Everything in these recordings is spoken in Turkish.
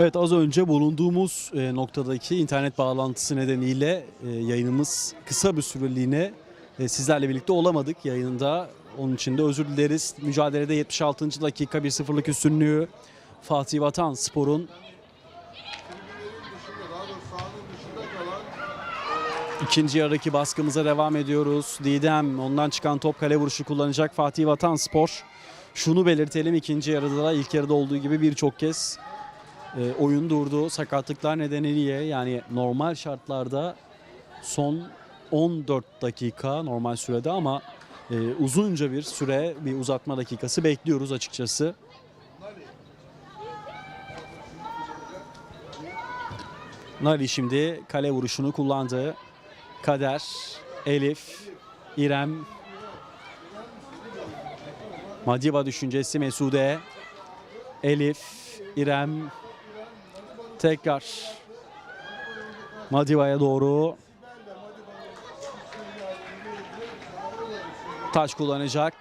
Evet az önce bulunduğumuz e, noktadaki internet bağlantısı nedeniyle e, yayınımız kısa bir süreliğine e, sizlerle birlikte olamadık yayında. Onun için de özür dileriz. Mücadelede 76. dakika 1-0'lık üstünlüğü Fatih Vatan Spor'un ikinci yarıdaki baskımıza devam ediyoruz. Didem ondan çıkan top kale vuruşu kullanacak Fatih Vatan Spor. Şunu belirtelim ikinci yarıda da ilk yarıda olduğu gibi birçok kez e, oyun durdu. Sakatlıklar nedeniyle yani normal şartlarda son 14 dakika normal sürede ama e, uzunca bir süre bir uzatma dakikası bekliyoruz açıkçası. Nali şimdi kale vuruşunu kullandı. Kader, Elif, İrem, Madiba düşüncesi Mesude, Elif, İrem, tekrar Madiba'ya doğru taç kullanacak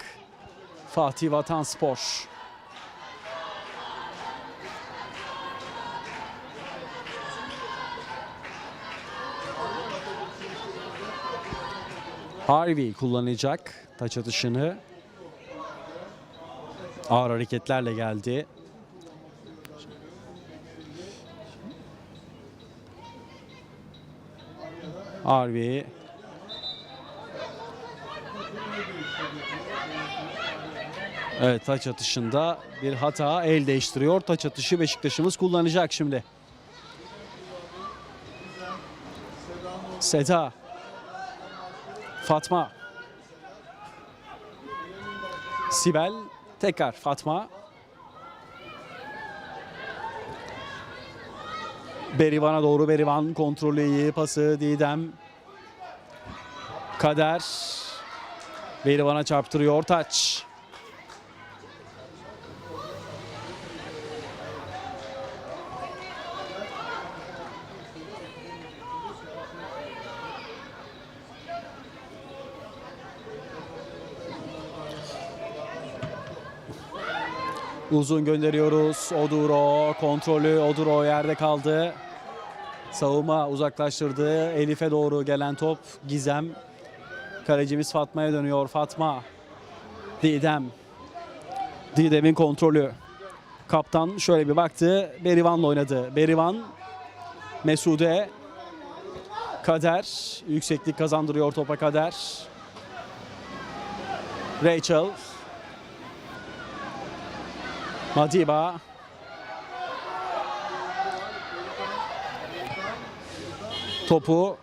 Fatih Vatan Spor. Harvey kullanacak taç atışını. Ağır hareketlerle geldi. Harvey. Evet taç atışında bir hata el değiştiriyor. Taç atışı Beşiktaş'ımız kullanacak şimdi. Seda. Fatma. Sibel. Tekrar Fatma. Berivan'a doğru Berivan kontrolü iyi pası Didem. Kader. Berivan'a çarptırıyor taç. Uzun gönderiyoruz. Oduro kontrolü. Oduro yerde kaldı. Savunma uzaklaştırdı. Elif'e doğru gelen top Gizem. Kalecimiz Fatma'ya dönüyor. Fatma. Didem. Didem'in kontrolü. Kaptan şöyle bir baktı. Berivan'la oynadı. Berivan. Mesude. Kader. Yükseklik kazandırıyor topa Kader. Rachel. Madiba. Topu.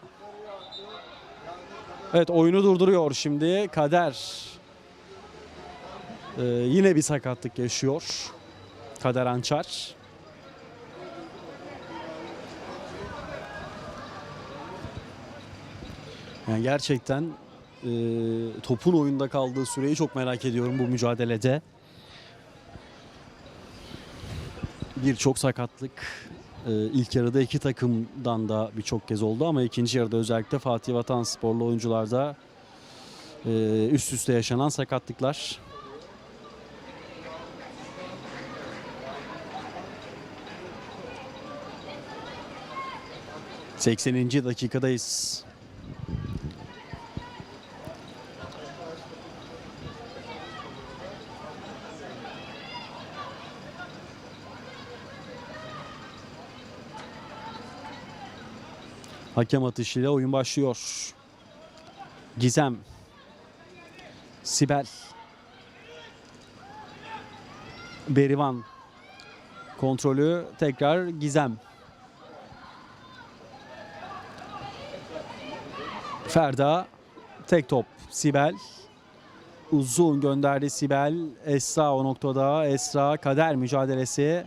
Evet oyunu durduruyor şimdi. Kader. Ee, yine bir sakatlık yaşıyor. Kader Ançar. Yani gerçekten e, topun oyunda kaldığı süreyi çok merak ediyorum bu mücadelede. birçok sakatlık ilk yarıda iki takımdan da birçok kez oldu ama ikinci yarıda özellikle Fatih Vatan sporlu oyuncularda e, üst üste yaşanan sakatlıklar. ...80. dakikadayız. Hakem atışıyla oyun başlıyor. Gizem. Sibel. Berivan. Kontrolü tekrar Gizem. Ferda. Tek top. Sibel. Uzun gönderdi Sibel. Esra o noktada. Esra kader mücadelesi.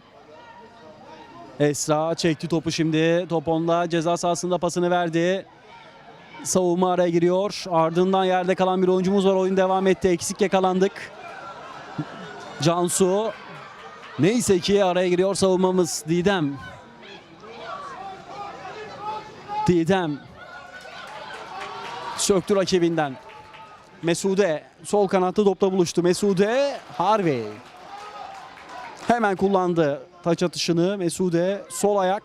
Esra çekti topu şimdi. Top onda ceza sahasında pasını verdi. Savunma araya giriyor. Ardından yerde kalan bir oyuncumuz var. Oyun devam etti. Eksik yakalandık. Cansu. Neyse ki araya giriyor savunmamız. Didem. Didem. Söktü rakibinden. Mesude sol kanatta topla buluştu. Mesude Harvey. Hemen kullandı. Taç atışını Mesude sol ayak.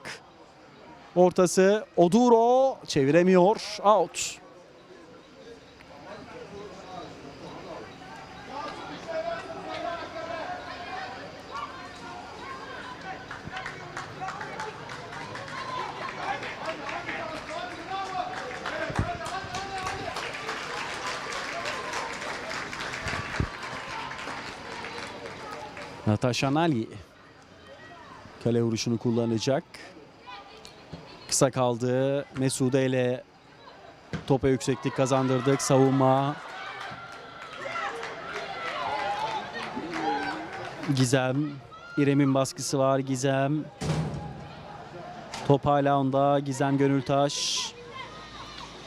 Ortası Oduro çeviremiyor. Out. Natasha Nali kale vuruşunu kullanacak. Kısa kaldı. Mesude ile topa yükseklik kazandırdık. Savunma. Gizem. İrem'in baskısı var. Gizem. Top hala onda. Gizem Gönültaş.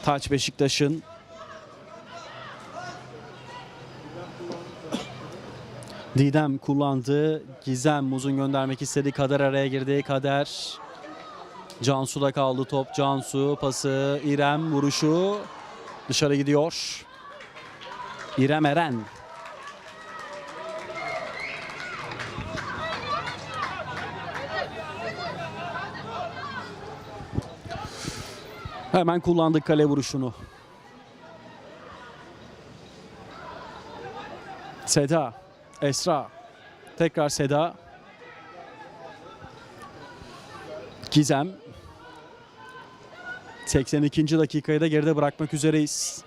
Taç Beşiktaş'ın. Didem kullandı. Gizem uzun göndermek istedi. Kader araya girdi. Kader. Cansu'da kaldı top. Cansu pası. İrem vuruşu. Dışarı gidiyor. İrem Eren. Hemen kullandık kale vuruşunu. Seda. Esra. Tekrar Seda. Gizem. 82. dakikayı da geride bırakmak üzereyiz.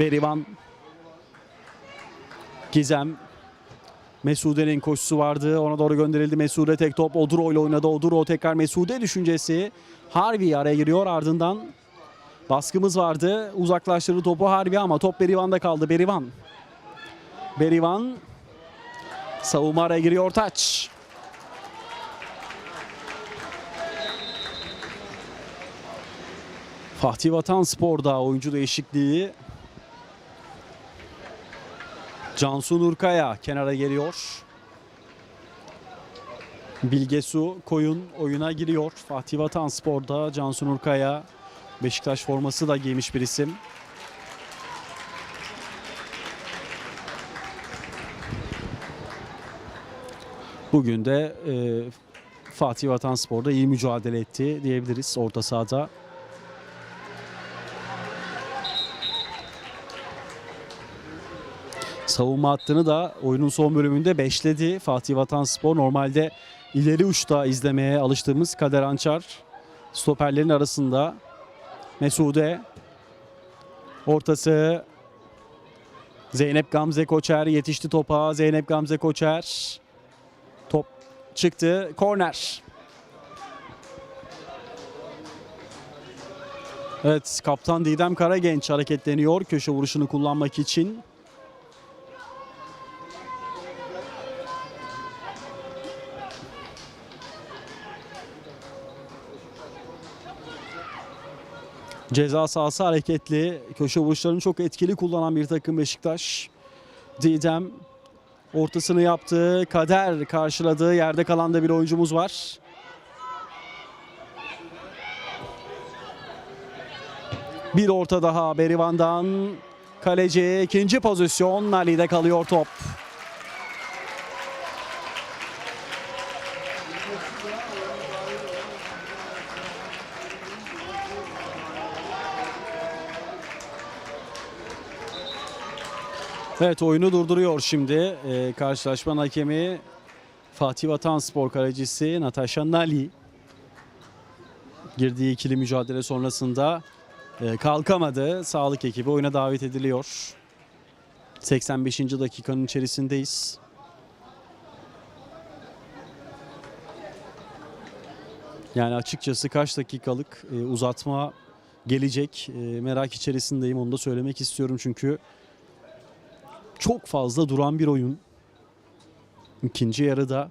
Berivan. Gizem. Mesude'nin koşusu vardı. Ona doğru gönderildi. Mesude tek top Oduro ile oynadı. Oduro tekrar Mesude düşüncesi. Harvey araya giriyor. Ardından baskımız vardı. Uzaklaştırdı topu Harvey ama top Berivan'da kaldı. Berivan. Berivan Savunma araya giriyor taç. Fatih Vatan Spor'da oyuncu değişikliği. Cansu Nurkaya kenara geliyor. Bilgesu Koyun oyuna giriyor. Fatih Vatan Spor'da Cansu Nurkaya Beşiktaş forması da giymiş bir isim. Bugün de e, Fatih Vatanspor'da iyi mücadele etti diyebiliriz orta sahada. Savunma hattını da oyunun son bölümünde beşledi Fatih Vatanspor. Normalde ileri uçta izlemeye alıştığımız Kader Ançar stoperlerin arasında Mesude ortası Zeynep Gamze Koçer yetişti topa. Zeynep Gamze Koçer çıktı. Korner. Evet kaptan Didem Karagenç hareketleniyor köşe vuruşunu kullanmak için. Ceza sahası hareketli. Köşe vuruşlarını çok etkili kullanan bir takım Beşiktaş. Didem Ortasını yaptı. Kader karşıladığı yerde kalan da bir oyuncumuz var. Bir orta daha Berivan'dan. Kaleci ikinci pozisyon. Nali'de kalıyor top. Evet oyunu durduruyor şimdi. Ee, karşılaşmanın hakemi Fatih Vatan Spor kalecisi Natasha Nali. Girdiği ikili mücadele sonrasında e, kalkamadı. Sağlık ekibi oyuna davet ediliyor. 85. dakikanın içerisindeyiz. Yani açıkçası kaç dakikalık e, uzatma gelecek e, merak içerisindeyim onu da söylemek istiyorum çünkü çok fazla duran bir oyun. İkinci yarıda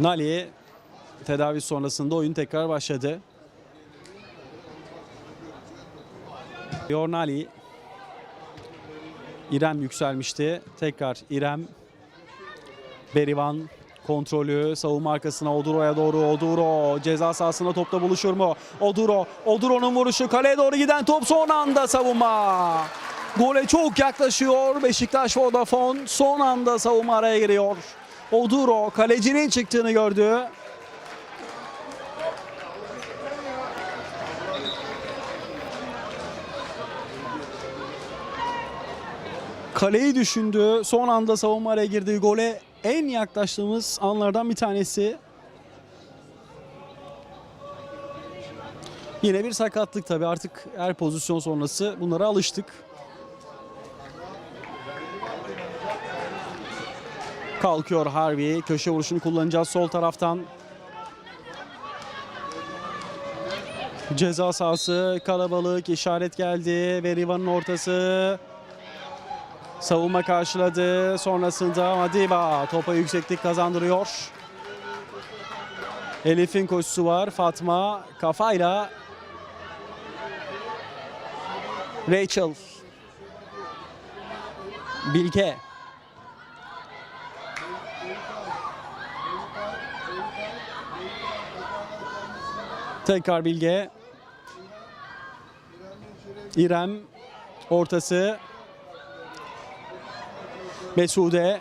Nali tedavi sonrasında oyun tekrar başladı. Yornali İrem yükselmişti. Tekrar İrem Berivan kontrolü savunma arkasına Oduro'ya doğru Oduro ceza sahasında topla buluşur mu? Oduro, Oduro'nun vuruşu kaleye doğru giden top son anda savunma. Gole çok yaklaşıyor Beşiktaş Vodafone son anda savunma araya giriyor. Oduro kalecinin çıktığını gördü. Kaleyi düşündü. Son anda savunma araya girdi. Gole en yaklaştığımız anlardan bir tanesi. Yine bir sakatlık tabii artık her pozisyon sonrası bunlara alıştık. Kalkıyor Harvey. Köşe vuruşunu kullanacağız sol taraftan. Ceza sahası kalabalık işaret geldi. Verivan'ın ortası. Savunma karşıladı. Sonrasında Madiba topa yükseklik kazandırıyor. Elif'in koşusu var. Fatma kafayla Rachel Bilge Tekrar Bilge İrem ortası Mesude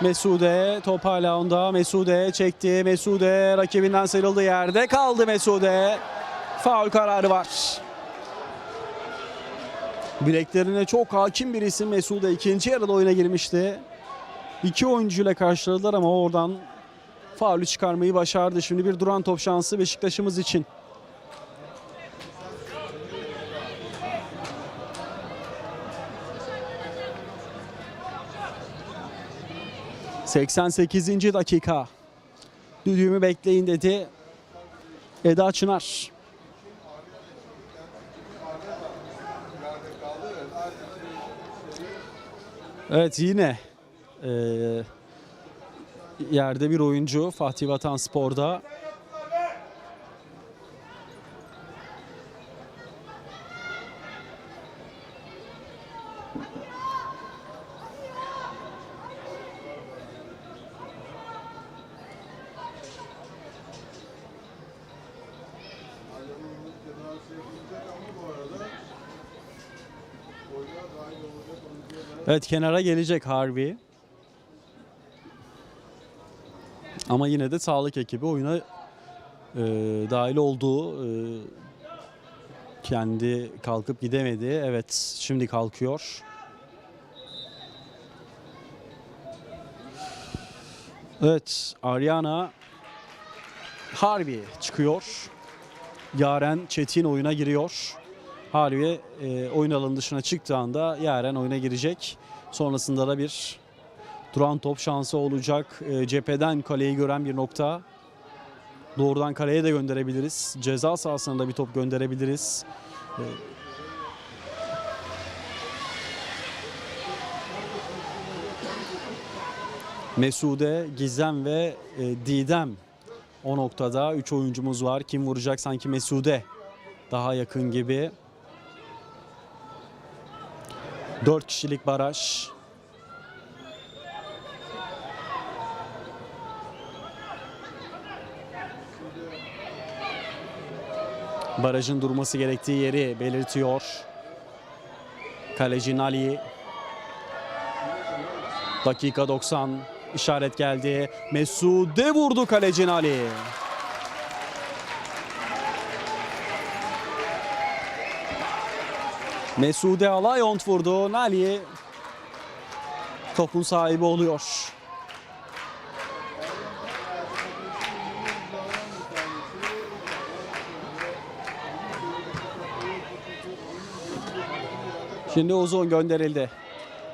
Mesude top hala onda. Mesude çekti. Mesude rakibinden sıyrıldı yerde kaldı Mesude. Faul kararı var. Bileklerine çok hakim bir isim Mesude. ikinci yarıda oyuna girmişti. İki oyuncuyla karşıladılar ama oradan faulü çıkarmayı başardı. Şimdi bir duran top şansı Beşiktaş'ımız için. ...88. dakika... ...düdüğümü bekleyin dedi... ...Eda Çınar... Evet yine... eee, ...yerde bir oyuncu Fatih Vatan Spor'da... Evet kenara gelecek Harvey. Ama yine de sağlık ekibi oyuna e, dahil olduğu e, kendi kalkıp gidemedi. Evet şimdi kalkıyor. Evet Ariana Harvey çıkıyor. Yaren Çetin oyuna giriyor. Harvey e, oyun alanı dışına çıktığı anda Yaren oyuna girecek. Sonrasında da bir duran top şansı olacak. E, cepheden kaleyi gören bir nokta. Doğrudan kaleye de gönderebiliriz. Ceza sahasına da bir top gönderebiliriz. E, Mesude, Gizem ve e, Didem o noktada 3 oyuncumuz var. Kim vuracak sanki Mesude daha yakın gibi. 4 kişilik baraj. Barajın durması gerektiği yeri belirtiyor. Kaleci Nali. Dakika 90 işaret geldi. Mesude vurdu kaleci Nali. Mesude Alayont vurdu. Nali topun sahibi oluyor. Şimdi uzun gönderildi.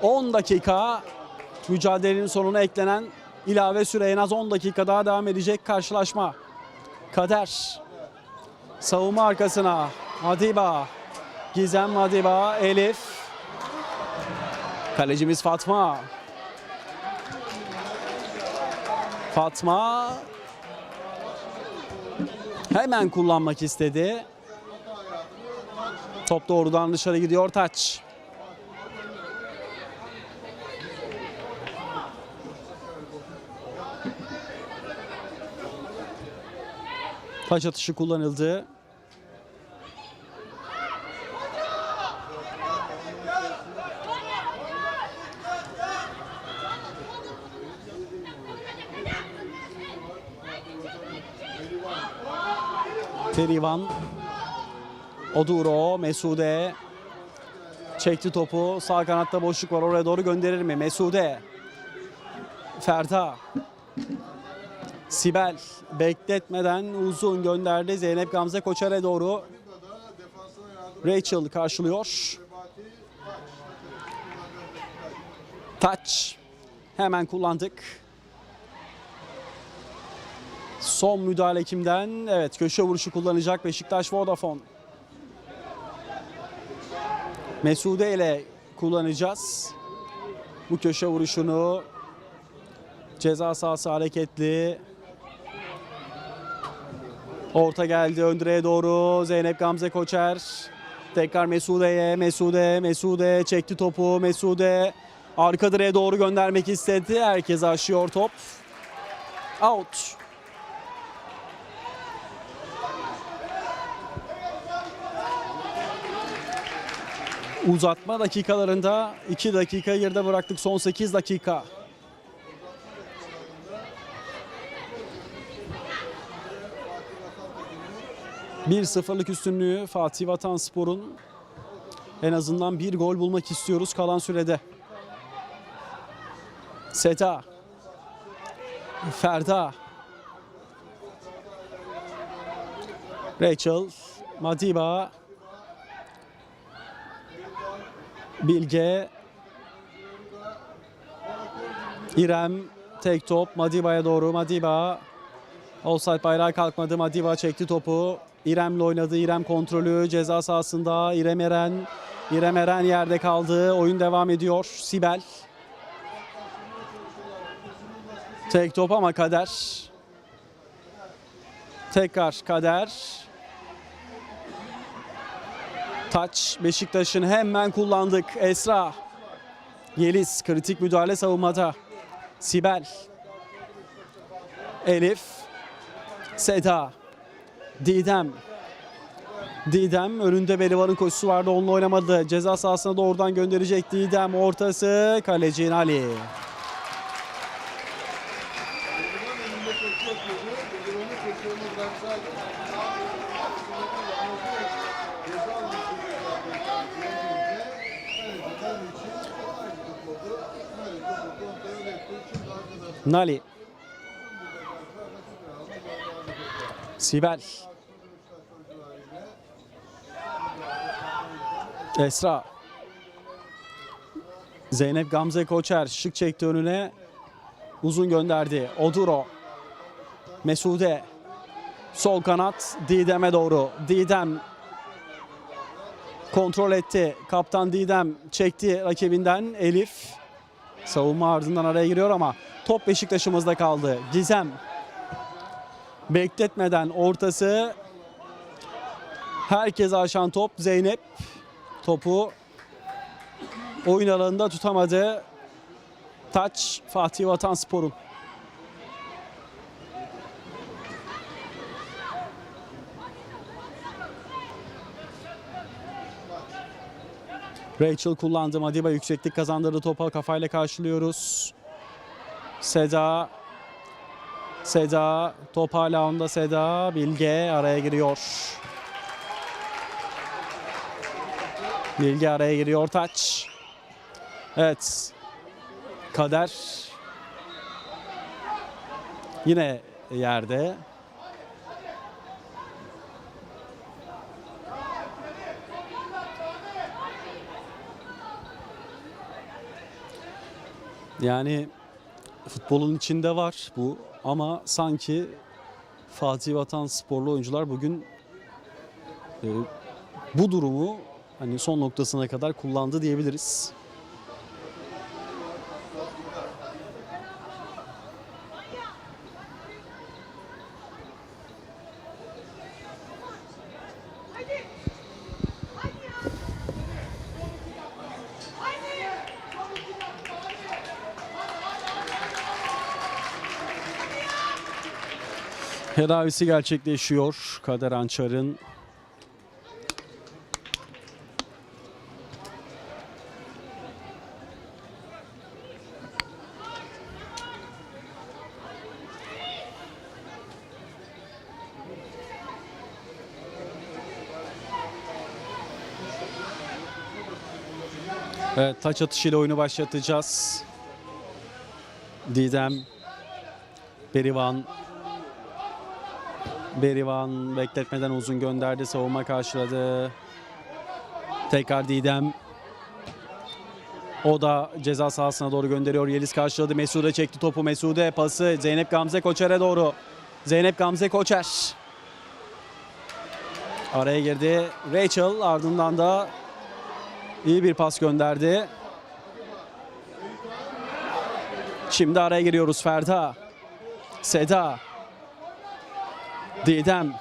10 dakika mücadelenin sonuna eklenen ilave süre en az 10 dakika daha devam edecek karşılaşma. Kader savunma arkasına Madiba Gizem Madiba Elif Kalecimiz Fatma Fatma hemen kullanmak istedi. Top doğrudan dışarı gidiyor taç. Taç atışı kullanıldı. Ferivan Oduro, Mesude çekti topu. Sağ kanatta boşluk var. Oraya doğru gönderir mi? Mesude. Ferda. Sibel bekletmeden uzun gönderdi. Zeynep Gamze Koçer'e doğru. Rachel karşılıyor. Taç. Hemen kullandık. Son müdahale kimden? Evet köşe vuruşu kullanacak Beşiktaş Vodafone. Mesude ile kullanacağız. Bu köşe vuruşunu ceza sahası hareketli. Orta geldi ön direğe doğru Zeynep Gamze Koçer. Tekrar Mesude'ye, Mesude, Mesude çekti topu. Mesude arka direğe doğru göndermek istedi. Herkes aşıyor top. Out. Uzatma dakikalarında 2 dakika geride bıraktık. Son 8 dakika. Bir sıfırlık üstünlüğü Fatih Vatanspor'un en azından bir gol bulmak istiyoruz kalan sürede. Seta. Ferda. Rachel. Madiba. Bilge. İrem. Tek top Madiba'ya doğru. Madiba. Offside bayrağı kalkmadı. Madiba çekti topu. İrem'le oynadı. İrem kontrolü ceza sahasında. İrem Eren. İrem Eren yerde kaldı. Oyun devam ediyor. Sibel. Tek top ama kader. Tekrar kader. Taç Beşiktaş'ın hemen kullandık. Esra. Yeliz kritik müdahale savunmada. Sibel. Elif. Seda. Didem. Didem önünde Belivar'ın koşusu vardı onunla oynamadı. Ceza sahasına doğrudan gönderecek Didem. Ortası kaleci Ali. Nali. Sibel. Esra. Zeynep Gamze Koçer şık çekti önüne. Uzun gönderdi. Oduro. Mesude. Sol kanat Didem'e doğru. Didem kontrol etti. Kaptan Didem çekti rakibinden. Elif. Savunma ardından araya giriyor ama top Beşiktaş'ımızda kaldı. Gizem. Bekletmeden ortası. Herkes aşan top. Zeynep topu oyun alanında tutamadı. Taç Fatih Vatanspor'un. Rachel kullandı. Madiba yükseklik kazandırdı topa kafayla karşılıyoruz. Seda Seda top hala onda Seda Bilge araya giriyor. Bilge araya giriyor taç. Evet. Kader yine yerde. Yani futbolun içinde var bu ama sanki Fatih Vatan sporlu oyuncular bugün e, bu durumu hani son noktasına kadar kullandı diyebiliriz. Tedavisi gerçekleşiyor Kader Ançar'ın. Evet, taç atışıyla oyunu başlatacağız. Didem, Berivan, Berivan bekletmeden uzun gönderdi. Savunma karşıladı. Tekrar Didem. O da ceza sahasına doğru gönderiyor. Yeliz karşıladı. Mesude çekti topu. Mesude pası Zeynep Gamze Koçer'e doğru. Zeynep Gamze Koçer. Araya girdi. Rachel ardından da iyi bir pas gönderdi. Şimdi araya giriyoruz Ferda. Seda. Didem.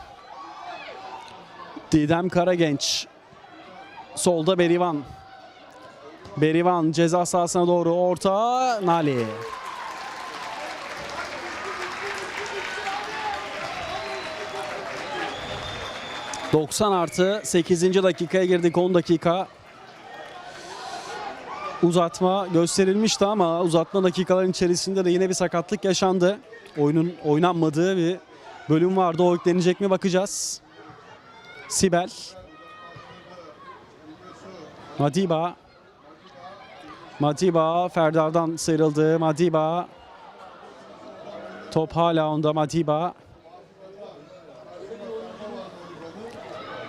Didem Karagenç. Solda Berivan. Berivan ceza sahasına doğru orta Nali. ...90 artı 8. dakikaya girdik 10 dakika. Uzatma gösterilmişti ama uzatma dakikaların içerisinde de yine bir sakatlık yaşandı. Oyunun oynanmadığı bir bölüm vardı. O eklenecek mi bakacağız. Sibel. Madiba. Madiba Ferdar'dan sıyrıldı. Madiba. Top hala onda Madiba.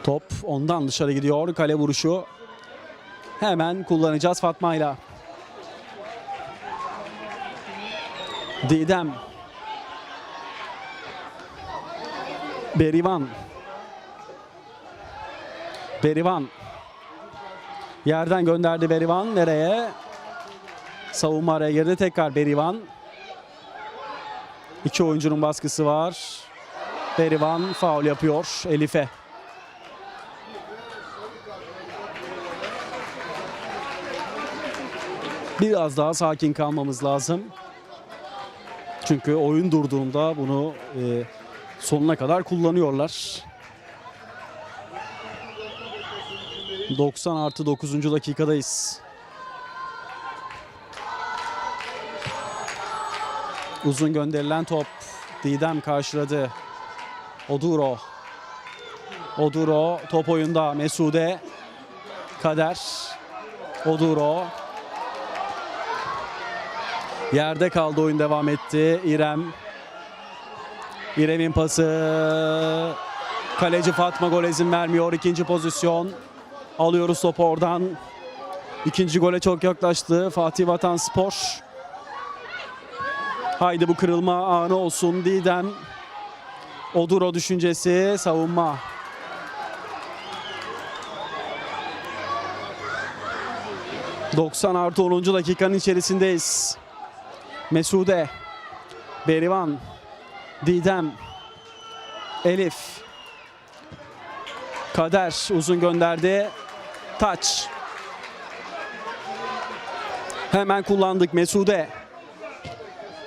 Top ondan dışarı gidiyor. Kale vuruşu. Hemen kullanacağız Fatma'yla. Didem. Berivan. Berivan. Yerden gönderdi Berivan. Nereye? Savunma araya girdi. Tekrar Berivan. İki oyuncunun baskısı var. Berivan faul yapıyor Elif'e. Biraz daha sakin kalmamız lazım. Çünkü oyun durduğunda bunu e, sonuna kadar kullanıyorlar. 90 artı 9. dakikadayız. Uzun gönderilen top. Didem karşıladı. Oduro. Oduro top oyunda. Mesude. Kader. Oduro. Yerde kaldı oyun devam etti. İrem. İrem'in pası. Kaleci Fatma gol izin vermiyor. İkinci pozisyon. Alıyoruz topu oradan. İkinci gole çok yaklaştı. Fatih Vatan Spor. Haydi bu kırılma anı olsun. Didem. Oduro düşüncesi. Savunma. ...90 artı 10. dakikanın içerisindeyiz. Mesude, Berivan, Didem, Elif, Kader uzun gönderdi. Taç. Hemen kullandık Mesude.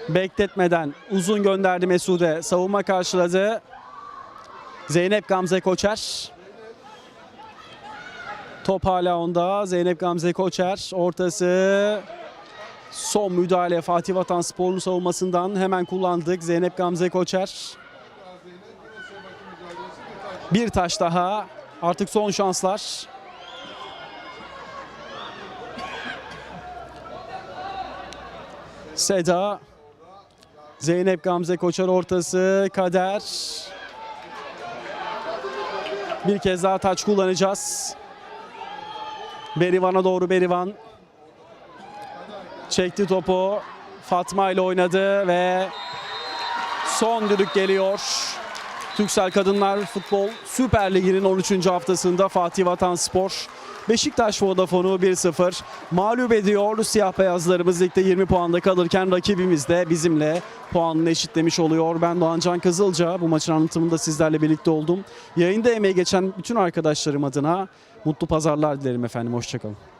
Bekletmeden uzun gönderdi Mesude. Savunma karşıladı. Zeynep Gamze Koçer. Top hala onda. Zeynep Gamze Koçer. Ortası Son müdahale Fatih Vatan Spor'un savunmasından hemen kullandık. Zeynep Gamze Koçer. Bir taş daha. Artık son şanslar. Seda. Zeynep Gamze Koçer ortası. Kader. Bir kez daha taç kullanacağız. Berivan'a doğru Berivan. Çekti topu. Fatma ile oynadı ve son düdük geliyor. Türksel Kadınlar Futbol Süper Ligi'nin 13. haftasında Fatih Vatan Spor Beşiktaş Vodafone'u 1-0 mağlup ediyor. Siyah beyazlarımız ligde 20 puanda kalırken rakibimiz de bizimle puanını eşitlemiş oluyor. Ben Doğan Can Kızılca bu maçın anlatımında sizlerle birlikte oldum. Yayında emeği geçen bütün arkadaşlarım adına mutlu pazarlar dilerim efendim. Hoşçakalın.